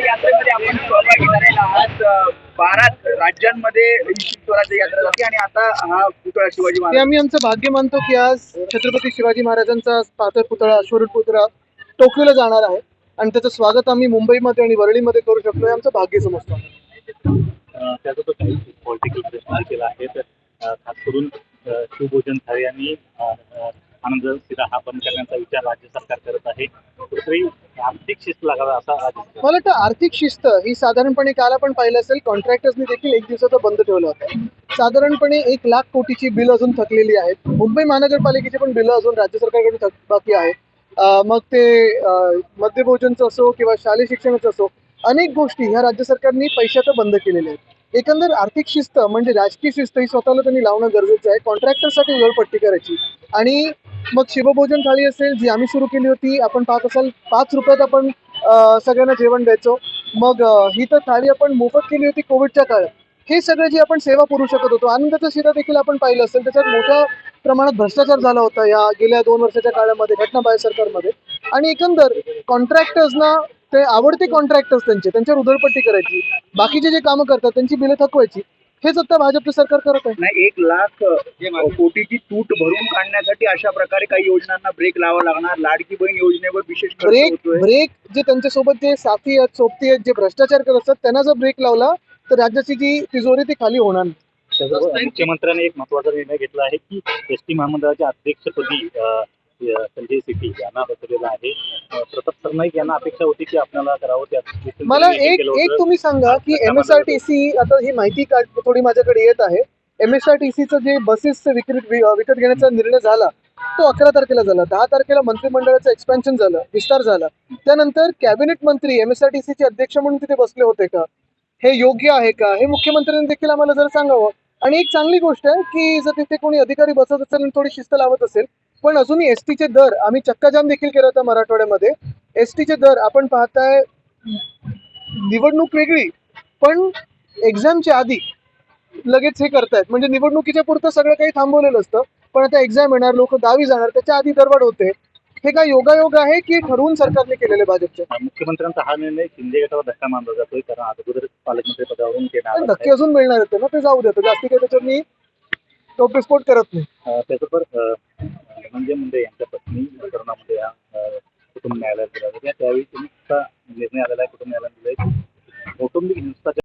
यात्रेमध्ये आपण सहभागी झालेला आहात. अ, बारा राज्यांमध्ये स्वराज्य यात्रा जाते आणि आता हा पुतळा शिवाजी महाराज आम्ही आमचं भाग्य मानतो की आज छत्रपती शिवाजी महाराजांचा पाथर पुतळा अश्वरूढ पुतळा टोकियोला जाणार आहे. आणि त्याचं स्वागत आम्ही मुंबईमध्ये आणि वरळीमध्ये करू शकतो हे आमचं भाग्य समजतो. त्याचा तो काही पॉलिटिकल प्रश्न देखील आहेत अ, खास करून शिवभोजन थाळी अ, आनंद तिला हा बंद करण्याचा विचार राज्य सरकार करत आहे. कुठेतरी आर्थिक शिस्त लागावा असा राज्य मला वाटतं आर्थिक शिस्त ही साधारणपणे काल आपण पाहिलं असेल कॉन्ट्रॅक्टर्सनी देखील एक दिवसाचा बंद ठेवला होता. साधारणपणे एक लाख कोटीची बिल अजून थकलेली आहेत. मुंबई महानगरपालिकेची पण बिलं अजून राज्य सरकारकडून थक बाकी आहेत मग ते मध्यभोजनचं असो किंवा शालेय शिक्षणाचं असो अनेक गोष्टी ह्या राज्य सरकारने पैशाचं बंद केलेल्या आहेत. एकंदर आर्थिक शिस्त म्हणजे राजकीय शिस्त ही स्वतःला त्यांनी लावणं गरजेचं आहे. कॉन्ट्रॅक्टरसाठी उधळपट्टी करायची. आणि मग शिवभोजन थाळी असेल जी आम्ही सुरू केली होती आपण पाहत असाल पाच रुपयात आपण सगळ्यांना जेवण द्यायचो. मग ही तर थाळी आपण मोफत केली होती कोविडच्या काळात. हे सगळं जे आपण सेवा पुरू शकत होतो आनंदाचा शिरा देखील आपण पाहिलं असेल त्याच्यात मोठ्या प्रमाणात भ्रष्टाचार झाला होता या गेल्या दोन वर्षाच्या काळामध्ये घटनाबाह्य सरकारमध्ये. आणि एकंदर कॉन्ट्रॅक्टर्सना ते आवडते कॉन्ट्रॅक्टर्स त्यांचे त्यांच्यावर उधळपट्टी करायची. बाकीचे जे कामं करतात त्यांची बिलं थकवायची. हेच आता भाजपचं सरकार करत आहे. नाही एक लाख अ, कोटीची तूट भरून काढण्यासाठी अशा प्रकारे काही योजनांना ब्रेक लावा लागणार. लाडकी बहीण योजनेवर विशेष खर्च ब्रेक होतोय. ब्रेक जे त्यांच्यासोबत जे साथी आहेत सोबती आहेत जे भ्रष्टाचार करत असतात त्यांना जर ब्रेक लावला तर राज्याची जी तिजोरी ती खाली होणार नाही. मुख्यमंत्र्यांनी एक महत्त्वाचा निर्णय घेतला आहे की एस टी महामंडळाच्या अध्यक्षपदी अ, संजय सिटी यांना बसवलेला आहे. प्रताप सरनाईक यांना अपेक्षा होती की आपल्याला करावं त्या मला एक एक तुम्ही सांगा की M S R T C आता ही माहिती थोडी माझ्याकडे येत आहे. एम एस आर टी सीचं जे बसेसचं विक्रीत विकत घेण्याचा निर्णय झाला तो अकरा तारखेला झाला. दहा तारखेला मंत्रिमंडळाचं एक्सपेन्शन झालं विस्तार झाला. त्यानंतर कॅबिनेट मंत्री एम एस आर टी सीचे अध्यक्ष म्हणून तिथे बसले होते का? हे योग्य आहे का? हे मुख्यमंत्र्यांनी देखील आम्हाला जर सांगावं. आणि एक चांगली गोष्ट आहे की जर तिथे कोणी अधिकारी बसत असेल आणि थोडी शिस्त लावत असेल पण अजूनही एस टीचे दर आम्ही चक्काजाम देखील केला होता मराठवाड्यामध्ये. एस टीचे दर आपण पाहताय निवडणूक वेगळी पण एक्झामच्या आधी लगेच हे करतायत. म्हणजे निवडणुकीच्या पुरतं सगळं काही थांबवलेलं असतं पण आता एक्झाम येणार लोक गावी जाणार त्याच्या आधी दरवाढ होते. हे काय योगायोग आहे की ठरवून सरकारने केलेले भाजपच्या मुख्यमंत्र्यांचा हा निर्णय शिंदे गटाला धक्का मानला जातोय कारण अगोदर पालकमंत्री पदावरून नाराज धक्के अजून मिळणार होते ना ते जाऊ देतो. जास्ती काही त्याच्यावर मी टोपविस्फोट करत नाही. अ, धनंजय मुंडे यांच्या पत्नी करुणा मुंडे या कुटुंब न्यायालयात दिला होता त्यावेळी तुमचा निर्णय आलेला आहे कुटुंब न्यायालयात दिलाय कौटुंबिक हिंसाचार